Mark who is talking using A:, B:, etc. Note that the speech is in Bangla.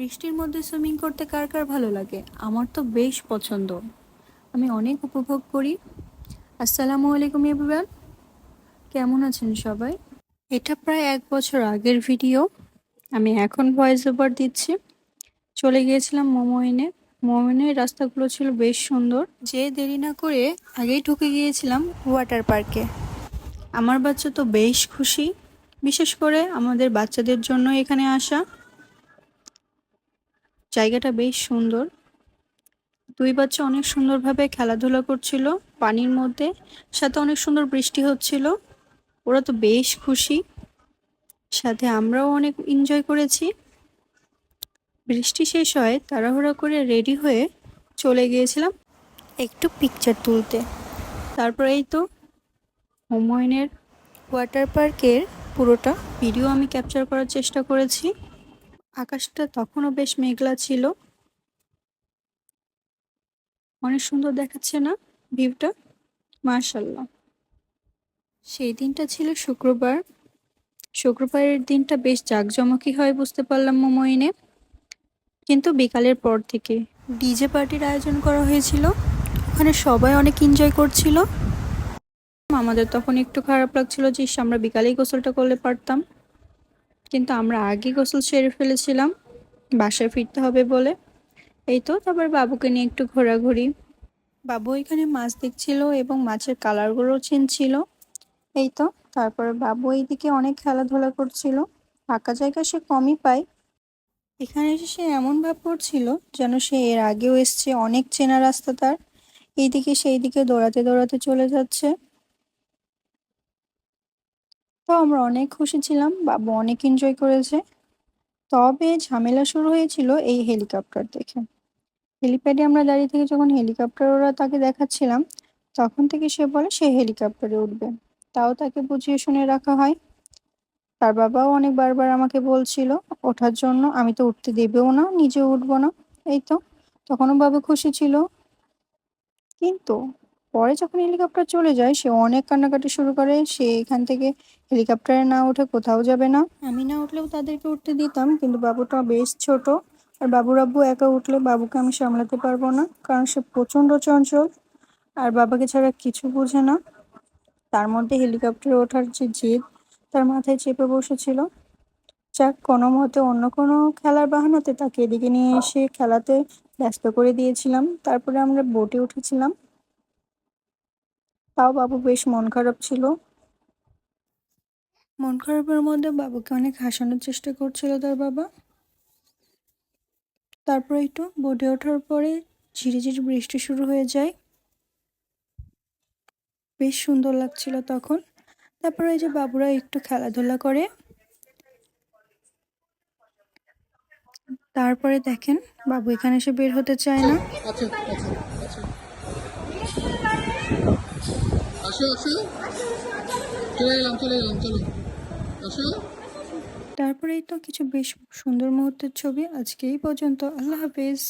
A: বৃষ্টির মধ্যে সুইমিং করতে কার কার ভালো লাগে? আমার তো বেশ পছন্দ। আমি অনেক উপভোগ করি। আসসালামু আলাইকুম এভরিওয়ান কেমন আছেন সবাই? এটা প্রায় এক বছর আগের ভিডিও আমি এখন ভয়েস ওভার দিচ্ছি। চলে গিয়েছিলাম মোমোইনে মোমোইনের রাস্তাগুলো ছিল বেশ সুন্দর। যে দেরি না করে আগেই ঢুকে গিয়েছিলাম ওয়াটার পার্কে আমার বাচ্চা তো বেশ খুশি। বিশেষ করে আমাদের বাচ্চাদের জন্য এখানে আসা। জায়গাটা বেশ সুন্দর। দুই বাচ্চা অনেক সুন্দরভাবে খেলাধুলা করছিল, পানির মধ্যে, সাথে অনেক সুন্দর বৃষ্টি হচ্ছিল। ওরা তো বেশ খুশি। সাথে আমরাও অনেক এনজয় করেছি। বৃষ্টি শেষ হয় তাড়াহুড়া করে রেডি হয়ে চলে গিয়েছিলাম একটু পিকচার তুলতে। তারপর এই তো হুমায়ুনের ওয়াটার পার্কের পুরোটা ভিডিও আমি ক্যাপচার করার চেষ্টা করেছি। আকাশটা তখনও বেশ মেঘলা ছিল। অনেক সুন্দর দেখাচ্ছে না ভিউটা? মার্শাল্লাহ সেই দিনটা ছিল শুক্রবার। শুক্রবারের দিনটা বেশ জাঁকজমকই হয় বুঝতে পারলাম মোমোইনে। কিন্তু বিকালের পর থেকে ডিজে পার্টির আয়োজন করা হয়েছিল। ওখানে সবাই অনেক এনজয় করছিল। আমাদের তখন একটু খারাপ লাগছিল যে আমরা বিকালেই গোসলটা করলে পারতাম। কিন্তু আমরা আগে গোসল সেরে ফেলেছিলাম, বাসায় ফিরতে হবে বলে। এই তো, তারপর বাবুকে নিয়ে একটু ঘোরাঘুরি। বাবু এখানে মাছ দেখছিল এবং মাছের কালারগুলো চিনছিল। এই তো, তারপরে বাবু এইদিকে অনেক খেলাধুলা করছিল। ফাঁকা জায়গা সে কমই পায়। এখানে এসে সে এমন ভাব করছিল যেন সে এর আগেও এসছে অনেক চেনা রাস্তা তার। এইদিকে সেই দিকে দৌড়াতে দৌড়াতে চলে যাচ্ছে। তো আমরা অনেক খুশি ছিলাম, বাবু অনেক এনজয় করেছে। তবে ঝামেলা শুরু হয়েছিল এই হেলিকপ্টার দেখে। হেলিপ্যাডে আমরা দাঁড়িয়ে থেকে যখন হেলিকপ্টার ওরা তাকে দেখাচ্ছিলাম, তখন থেকে সে বলে সে হেলিকপ্টারে উঠবে। তাও তাকে বুঝিয়ে শুনে রাখা হয়। তার বাবাও অনেক বারবার আমাকে বলছিল, ওঠার জন্য আমি তো উঠতে দেবেও না নিজে উঠবো না। এই তো, তখনও বাবা খুশি ছিল। কিন্তু পরে যখন হেলিকপ্টার চলে যায়, সে অনেক কান্নাকাটি শুরু করে। সে এখান থেকে হেলিকপ্টারে না উঠে কোথাও যাবে না। আমি না উঠলেও তাদেরকে উঠতে দিতাম, কিন্তু বাবুটা বেশ ছোট। আর বাবুর আব্বু একা উঠলে বাবুকে আমি সামলাতে পারব না, কারণ সে প্রচণ্ড চঞ্চল। আর বাবাকে ছাড়া কিছু বোঝে না। তার মধ্যে হেলিকপ্টারে ওঠার যে জেদ, তার মাথায় চেপে বসেছিল। যাক, কোনো মতে অন্য কোনো খেলার বাহানাতে তাকে এদিকে নিয়ে এসে খেলাতে ব্যস্ত করে দিয়েছিলাম। তারপরে আমরা বোটে উঠেছিলাম। তাও বাবু বেশ মন খারাপ ছিল। মন খারাপের মধ্যে বাবুকে অনেক হাসানোর চেষ্টা করছিল তার বাবা। তারপর একটু বোটে ওঠার পরে ঝিরি ঝিরি বৃষ্টি শুরু হয়ে যায়। বেশ সুন্দর লাগছিল তখন। তারপরে এই যে বাবুরা একটু খেলাধুলা করে। তারপরে দেখেন বাবু এখানে এসে বের হতে চায় না। তারপরেই তো কিছু বেশ সুন্দর মুহূর্তের ছবি আজকে এই পর্যন্ত। আল্লাহ হাফেজ।